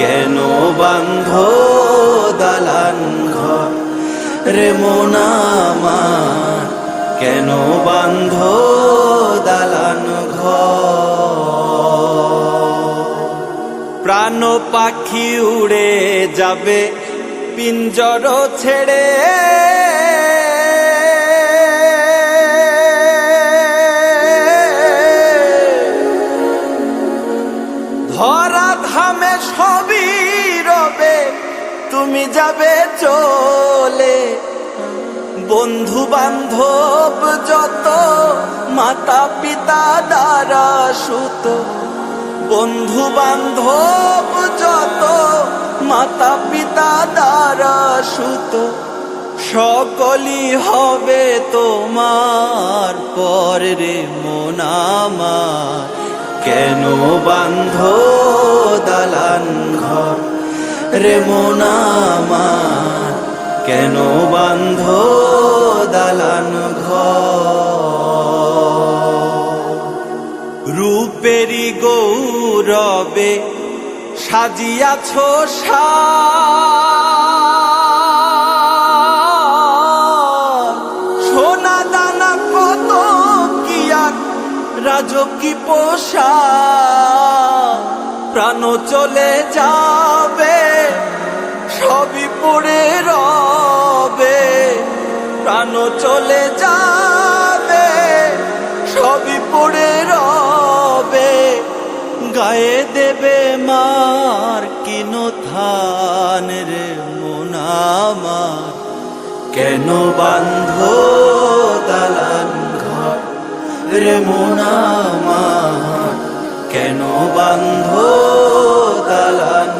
কেন বান্ধ দালান ঘর? রে মোনামা কেন বান্ধ দালান ঘর? প্রাণ পাখি উড়ে যাবে, পিঞ্জর ছেড়ে ধরা ধামে সবই রবে, তুমি যাবে চলে। বন্ধু বান্ধব যত মাতা পিতা দ্বারা সুত। বন্ধু বান্ধব যত মাতা পিতা দ্বারা সুত। সকলই হবে তোমার পর মোনামার কেন বান্ধ দালান ঘর রে মোনামার কেন বান্ধ দালান রূপেরি গৌরবে সাজিয়াছ সাজ। সোনা দানা কত কি রাজকি পোষা প্রাণ চলে যাবে, সবই পড়ে রবে। প্রাণ চলে যাবে, সবই পড়ে রবে। গায়ে দেবে মার কিন থান রে মোনামার কেন বান্ধ দালান ঘর রে মোনামার কেন বান্ধ দালান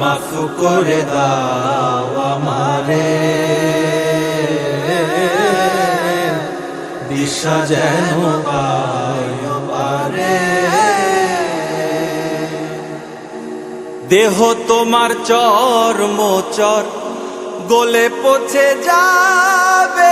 মাফ করে দাও আমারে। দিশা যেন পারে দেহ তোমার চর মোচর গলে পচে যাবে।